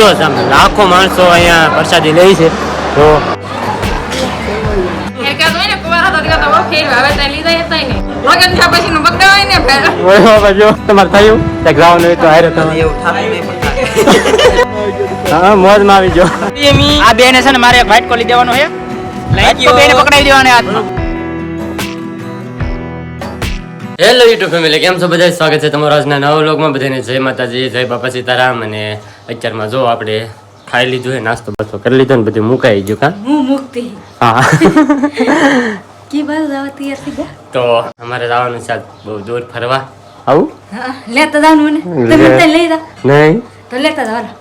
દરરોજ આમ લાખો માણસો અહીંયા પ્રસાદી લે છે તો મોજમાં આવી જો. આ બેને છે ને મારે વ્હાઈટ કોલી દેવાનો છે. પકડાવી દેવાના હાથમાં. હેલો યુટ્યુબ ફેમિલી કેમ છો? બધા સ્વાગત છે તમારું આજના નવા વ્લોગમાં. બધાને જય માતાજી જય બાપા સીતારામ અને અત્યારમાં જો આપણે ખાઈ લીધું હે નાસ્તો બાસ્તો કરી લીધો ને બધું મુકાઈ ગયું કા? હું મુકતી. હા. કી બાજુ જવા તૈયાર થઈ ગયા? તો અમારે જવાનું છે બહુ દૂર ફરવા. આવું? હા, લેતા જવાનું મને. તમે. તો લઈ જા નહીં. તો લેતા જવાનું.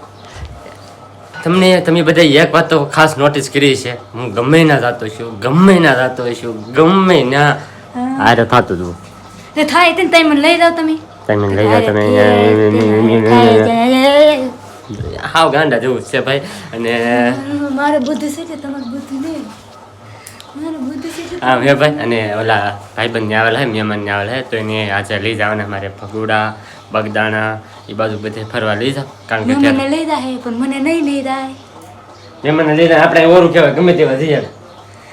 તમને તમે બધા એક વાત તો ખાસ નોટિસ કરી છે. હું ગમે ના જાતો છું ગમે ના જાતો છું ગમે ના. આરે થતું હતું તે થાય તે તમે મને લઈ જાઓ તમે. તમે લઈ જાઓ તમે. હાવ ગાંડા જેવું છે ભાઈ. અને મારે બુદ્ધિ છે કે તમારી બુદ્ધિ નહીં. હા હે ભાઈ અને ઓલા ભાઈબંધ ને આવેલા હે મહેમાન ને આવેલા હે તો એને આજે લઈ જવાના મારે ફગુડા બગદાણા એ બાજુ બધે ફરવા લઈ જાવ કારણ કે મને લઈ જાય પણ મને નહીં લઈ જાય. મહેમાન લઈ જાય આપણે ઓરું કહેવાય ગમે તેવા જઈએ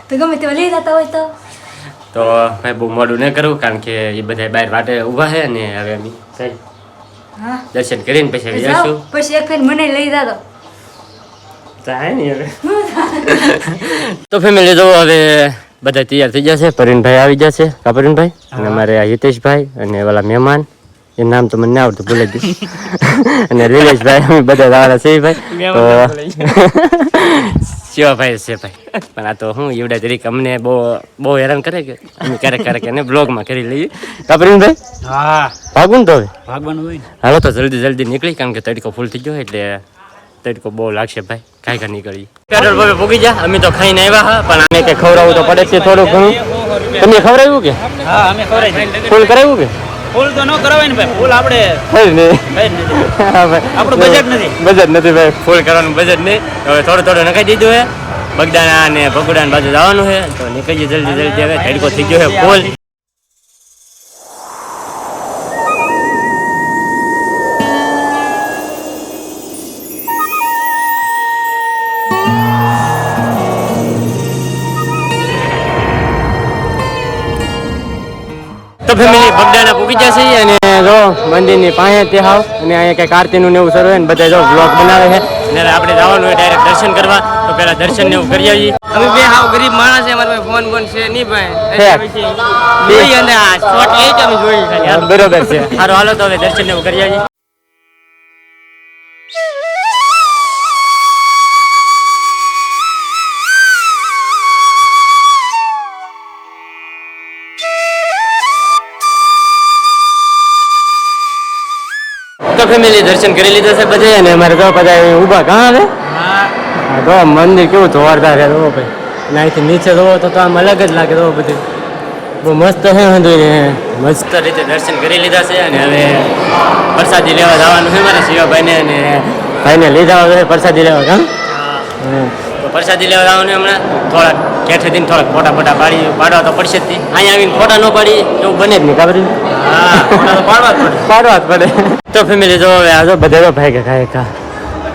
તો ગમે તેવા લઈ જતા હોય તો? તો ભાઈ બહુ મોડું ન કરવું કારણ કે એ બધા બહાર વાટે ઊભા છે ને હવે અમે દર્શન કરીને પછી જાઓ પછી એક ફેર મને લઈ જાઓ જાય ને હવે. તો ફેમિલી જો હવે બધા તૈયાર થઈ જશે. પરિણભાઈ આવી જશે. કા પરીનભાઈ અને અમારે આ હિતેશભાઈ અને ઓલા મહેમાન. એ નામ તો મને ના આવડતું ભૂલી ગયું. અને નિલેશભાઈ અમે બધા જવાના છે ભાઈ. તો શિવાભાઈ છે ભાઈ. પણ આ તો હું એવડા તરીકે અમને બહુ બહુ હેરાન કરે કે અમે ક્યારેક ક્યારેક એને બ્લોગમાં કરી લઈએ. કાપરીન ભાઈ હા. ભાગવું તો હવે? ભાગવાનું હોય હાલો તો જલ્દી જલ્દી નીકળી કારણ કે તડકો ફૂલ થઈ ગયો એટલે તડકો બહુ લાગશે ભાઈ. કાંઈ કાંઈ નીકળી પેટ્રોલ પંપે પૂગી જા. અમે તો ખાઈને આવ્યા હા પણ અમે કે ખવડાવવું તો પડે છે થોડું ઘણું. તમે ખવડાવ્યું કે? હા અમે ખવડાવ્યું ફૂલ કરાવ્યું કે? ફૂલ તો ન કરાવાય ને ભાઈ ફૂલ આપણે કઈ નહીં. આપણું બજેટ નથી. બજેટ નથી ભાઈ. ફૂલ કરવાનું બજેટ નહીં. હવે થોડું થોડું નખાઈ દીધું છે બગદાણા અને ભગુડા બાજુ જવાનું છે તો નીકળી જલ્દી જલ્દી હવે. તડકો થઈ ગયો છે ફૂલ. ફેમિલી બગદાણા પૂકી જશે અને જો મંદિરની પાસે તે હાવ અને અહીંયા કંઈક આરતીનું ને એવું શરૂ હોય ને બધા જો બ્લોગ બનાવે છે. અને આપણે જવાનું હોય ડાયરેક્ટ દર્શન કરવા તો પહેલા દર્શન ને એવું કરી આવીએ. અમે બે હાવ ગરીબ માણસ છે અમારે ફોન ફોન છે નહીં ભાઈ. જોઈએ અને આ શોટ લઈ જ અમે જોઈએ. બરોબર છે. સારું હાલો તો હવે દર્શન ને એવું કરી આવીએ. તો ફેમિલી દર્શન કરી લીધા છે બધે અને અમારે તો બધા ઊભા કાં આવે હા તો મંદિર કેવું જોરદાર છે જો ભાઈ. અને અહીંથી નીચે જોવો તો તો આમ અલગ જ લાગે તો બધું. બહુ મસ્ત છે મસ્ત રીતે દર્શન કરી લીધા છે અને હવે પ્રસાદી લેવા જવાનું છે મારા શિવાભાઈને અને ભાઈને લીધા હવે પ્રસાદી લેવા કાં. તો પ્રસાદી લેવા જવાનું હમણાં. થોડાક કેઠેથી થી થોડાક ફોટા ફોટા પાડી પાડવા તો પડશે જ અહીંયા આવીને ફોટા ન પાડી એવું બને જ નહીં ખબર પાડવા જ પડે. તો ફેમિલી, જો હવે આજો બધા જો ભાઈ કે ખાય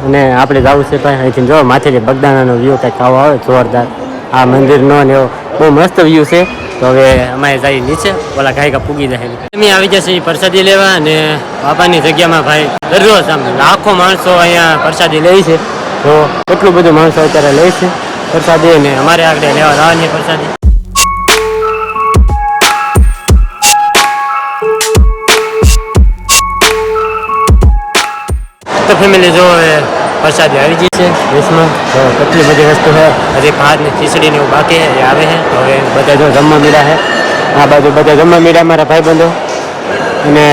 અને આપણે જવું છે ભાઈ, અહીંથી જો માથેથી બગદાણાનો વ્યૂ કંઈક આવો આવે, જોરદાર. આ મંદિરનો ને એવો બહુ મસ્ત વ્યૂ છે. તો હવે અમારે જઈ નીચે, ઓલા ગાયકા પૂગી જાય. અમે આવી જશે પ્રસાદી લેવા અને બાપાની જગ્યામાં ભાઈ દરરોજ આમ લાખો માણસો અહીંયા પ્રસાદી લે છે. તો એટલું બધું માણસો અત્યારે લે છે પ્રસાદી અને અમારે આગળ લેવા જવાની પ્રસાદી. તો ફેમિલી જો વરસાદ આવી ગઈ છે દેશમાં. તો કેટલી બધી વસ્તુ છે? હજી ભાત ને ખીચડી ને એવું બાકી એ આવે છે. તો હવે બધા જો જમવા મીડા છે. આ બાજુ બધા જમવા મીડા મારા ભાઈબંધો. અને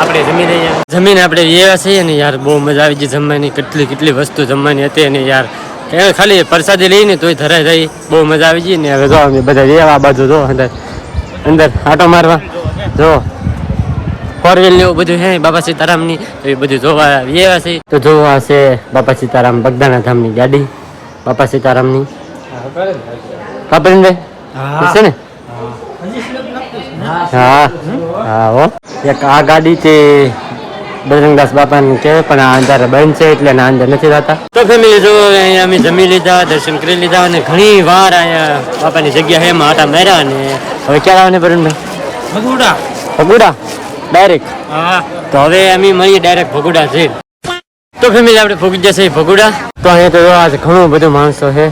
આપણે જમી લઈએ. જમીને આપણે એવા છીએ ને યાર બહુ મજા આવી ગઈ જમવાની. કેટલી કેટલી વસ્તુ જમવાની હતી અને યાર એને ખાલી પ્રસાદી લઈને તોય ધરાઈ જાય બહુ મજા આવી ગઈ ને હવે જો અમે બધા એવા આ બાજુ જો અંદર. અંદર આટો મારવા. જો. ફોર વ્હીલ ને એવું બધું છે બાબા સીતારામની તો એ બધું જોવા આવ્યા છે તો જોવા છે બાપા સીતારામ બગદાણા ધામની ગાડી બાપા સીતારામની. કાપરીનભાઈ છે? ને? હા. હા. હો એક આ ગાડી તે બજરંગદાસ બાપાને કે પણ આ અંધારે બંધ છે એટલે ના અંદર નથી થતા તો ફેમિલી જો અહીંયા અમે જમી લીધા દર્શન કરી લીધા અને ઘણી વાર અહીંયા બાપાની જગ્યા એમાં આટા માર્યા અને હવે ક્યારે આવે ને ભગુડા. ભગુડા? ડાયરેક્ટ હા. તો હવે અમે મળીએ ડાયરેક્ટ ભગુડા જઈ તો ફેમિલી, આપણે ભોગી જશે ભગુડા. તો અહીંયા તો આજ ઘણું બધું માણસો છે.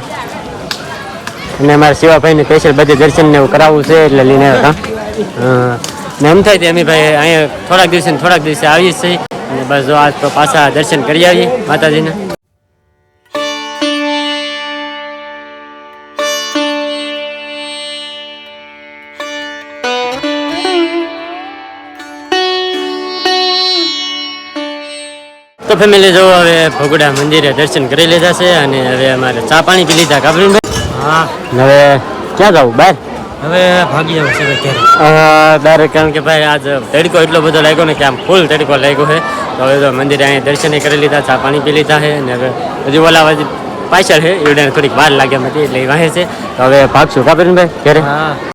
અને અમારા શિવાભાઈને સ્પેશિયલ બધે દર્શન ને એવું કરાવવું છે એટલે લઈને હતા. ને એમ થાય અમે ભાઈ અહીંયા થોડાક દિવસે થોડાક દિવસે આવીએ છીએ. અને બસ જો આજ તો પાછા દર્શન કરી આવીએ માતાજીના. તો ફેમિલી જો હવે ભગુડા મંદિરે દર્શન કરી લીધા છે અને હવે અમારે ચા પાણી પી લીધા. કાબરીનભાઈ હા. હવે ક્યાં જવું? બહાર હવે ભાગી જવું છે અત્યારે ડાયરેક્ટ કારણ કે ભાઈ આજ તડકો એટલો બધો લાગ્યો ને કે આમ ફૂલ તડકો લાગ્યો છે. તો હવે તો મંદિરે અહીંયા દર્શન કરી લીધા ચા પાણી પી લીધા છે અને હવે હજી ઓલા હજી પાછળ છે એવડાને થોડીક વાર લાગે એમ હતી એટલે વાહે છે. તો હવે ભાગશું. કાબરીનભાઈ ઘરે?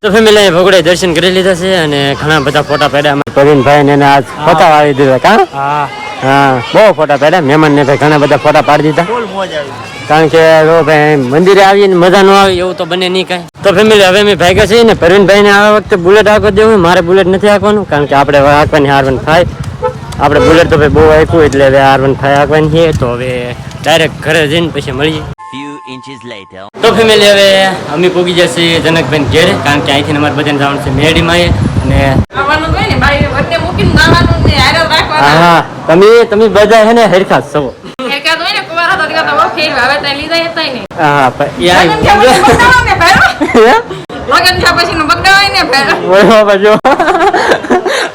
તો ફેમિલી ભગોડે દર્શન કરી લીધા છે અને ઘણા બધા ફોટા પાડ્યા. પ્રવીણભાઈ ને આજ ફોટા આવી દીધા. કા? હા. હા બહુ ફોટા પાડ્યા. મહેમાન ને ભાઈ ઘણા બધા ફોટા પાડી દીધા. ફૂલ મોજ આવી. કારણ કે જો ભાઈ મંદિરે આવીને મજા ન આવે એવું તો બને નહીં કાંઈ. તો ફેમિલી હવે મેં ભાગ્યા છીએ ને પ્રવીણભાઈને આ વખતે બુલેટ હાંકવા દેવું મારે બુલેટ નથી હાંકવાનું કારણ કે આપણે આખવાની આર હાર વન ફાઈવ આપણે બુલેટ તો ભાઈ બહુ હાંક્યું એટલે હવે હાર વન ફાઈવ આખવાની છે. તો હવે ડાયરેક્ટ ઘરે જઈને પછી મળીએ. Few inches later. તો ફેમિલી હવે અમે પૂગી જશે જનકભાઈ ઘેરે કારણ કે અહીંથી અમારે બધાને જવાનું છે મેરડીમાં અને આવવાનું હોય ને બાઈ વચ્ચે મૂકીને નાવાનું ને હારે રાખવાના. હા તમે તમે બધા હે ને હરખા છો. એકાદ હોય ને કુવારા તો તો બહુ ફેર હવે ત્યાં લીધા હતા ને હા પણ લગન થયા પછી બગડાવો ને ભાઈ. લગન થયા પછી નું બગડાવાય ને ભાઈ. બરાબર જો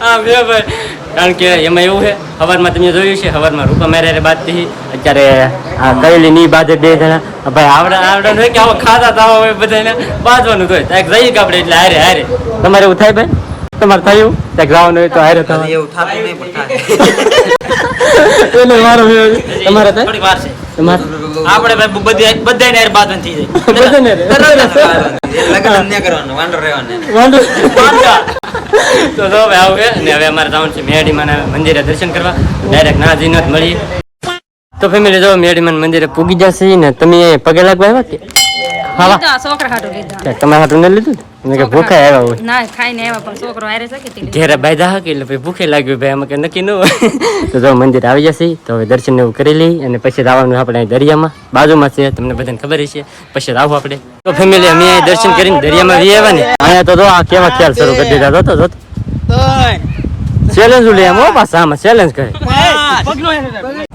હા ભાઈ. કારણ કે એમાં એવું છે હવારમાં તમે જોયું છે હવારમાં રૂપા મેરે બાદથી અત્યારે આ કરેલી ની બાજે બે જણા. ભાઈ આવડા આવડા હોય કે આવો ખાતા તાવા હોય બધાને બાજવાનું હોય. ત્યાં જઈએ કે આપણે એટલે હારે હારે. તમારે એવું થાય ભાઈ? તમારે થયું ત્યાં જવાનું હોય તો હારે થવાનું. એવું થતું નહીં પણ થાય. એટલે મારો. તમારે થાય? થોડી વાર છે. તમારે? આપણે ભાઈ બધી બધાને ને બાદ થઈ જાય. બધાને ને લગન ન કરવાનું વાંડો રહેવાનું વાંડો તો તો હવે આવું છે અને હવે અમારે જવાનું છે મેડીમાં મંદિરે દર્શન કરવા. ડાયરેક્ટ ના જઈને જ મળીએ. તો ફેમિલી જો મેડીમાં મંદિરે પૂગી જશે ને તમે પગે લાગવા આવ્યા કે? લીધા, છોકરા હાટું લીધા. ને કે ભૂખે આવ્યા હોય. ના ખાઈને આવ્યા પણ છોકરો હારે છે કે ઘેરે બાયદા હા એટલે ભાઈ ભૂખે લાગ્યું ભાઈ અમે કે નક્કી ન હોય. તો જો મંદિર આવી જશે તો હવે દર્શન એવું કરી લઈ અને પછી આવવાનું આપણે અહીં દરિયામાં. બાજુમાં છે તમને બધાને ખબર છે પછી આવું આપણે. તો ફેમિલી અમે દર્શન કરીને દરિયામાં વી આવ્યા ને. અહીંયા તો આ કેવા ખ્યાલ શરૂ કરી દીધા જો તો જો ચેલેન્જ લે એમ હો પાછા આમાં ચેલેન્જ કરે.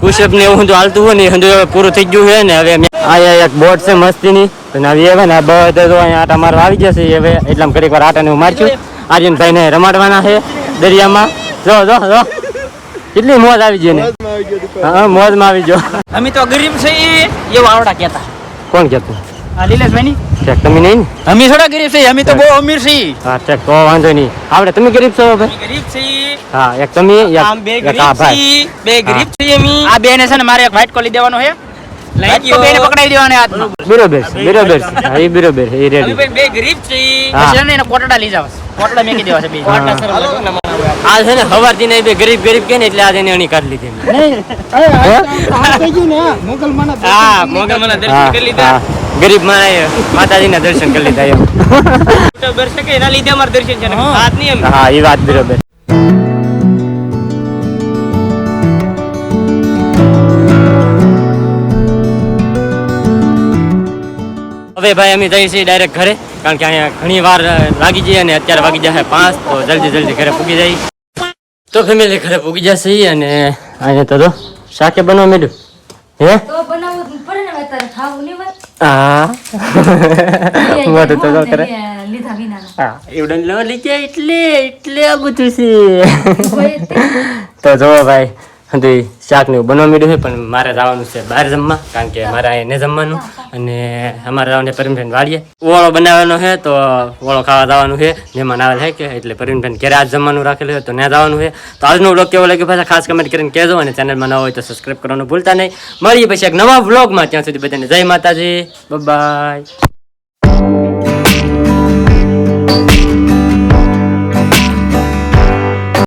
પુષપ ને એવું તો હાલતું હોય ને એ પૂરું થઈ ગયું છે ને હવે આ એક બોટ છે મસ્તીની. ની નવી આવે ને આ બધા તો અહીંયા આટા મારવા આવી જશે હવે એટલામાં ઘડીક વાર આટા ને એવું મારશું. આર્યનભાઈ ને રમાડવાના છે દરિયામાં. જો જો જો. કેટલી મોજ આવી ગઈ ને હા મોજમાં આવી ગયો. અમે તો ગરીબ છે એ વાવડા કહેતા. કોણ કહેતું? આ લીલેશભાઈ ની ઠેક તમે નહીં? અમે થોડા ગરીબ છીએ અમે તો બહુ અમીર છીએ. હા ચેક તો વાંધો નહીં. આપણે તમે ગરીબ છો ભાઈ? ગરીબ છીએ. હા એક તમે એક આ ગરીબ ભાઈ. છીએ બે ગરીબ છીએ અમે. આ બેને છે ને મારે એક વ્હાઈટ કોલી દેવાનો છે. લાઈટ તો બેને પકડાઈ દેવાની હાથમાં. બરોબર છે બરોબર છે. એ બરોબર એ રેડી ભાઈ બે ગરીબ છીએ હા. પછી ને કોટડા લઈ જાવ. કોટડા મેકી દેવા છે બે. આ છે ને હવારથી ને બે ગરીબ ગરીબ કે ને એટલે આજે એને કાઢી લીધી હા? મોગલ દર્શન કરી લીધા. ગરીબમાં માતાજીના દર્શન કરી લીધા એમ. યુટ્યુબર એના લીધે અમારે દર્શન છે હાથ નહીં એમ. હા એ વાત બરોબર. હવે ભાઈ અમે જઈએ છીએ ડાયરેક્ટ ઘરે કારણ કે અહીંયા ઘણી વાર લાગી જઈએ અને અત્યારે વાગી જાય પાંચ તો જલ્દી જલ્દી ઘરે પૂગી જાય. તો ફેમિલી ઘરે પૂગી જશે અને અહીંયા તો શાકે બનવા માંડ્યું? હે? હા. મોટું તો કરે. લીધા. હા એવડન લો ગયા એટલે એટલે આ બધું છે. તે- તો જો હંધી શાક ને બનવા મળ્યું છે, પણ મારે જવાનું છે બહાર જમવા, કારણ કે મારે અહીંયા જમવાનું. અને અમારે જવાનું છે પરમભેન વાડીએ ઓળો બનાવવાનો છે, તો ઓળો ખાવા જવાનું છે. મહેમાન આવેલ છે કે, એટલે પરમભેન ઘરે આજ જમવાનું રાખેલું છે, તો ત્યાં જવાનું છે. તો આજનો બ્લોગ કેવો લાગ્યો પાછા? ખાસ કમેન્ટ કરીને કહેજો અને ચેનલમાં નવા હોય તો સબસ્ક્રાઈબ કરવાનું ભૂલતા નહીં. મળીએ પછી એક નવા બ્લોગમાં ત્યાં સુધી બધાને જય માતાજી. બાય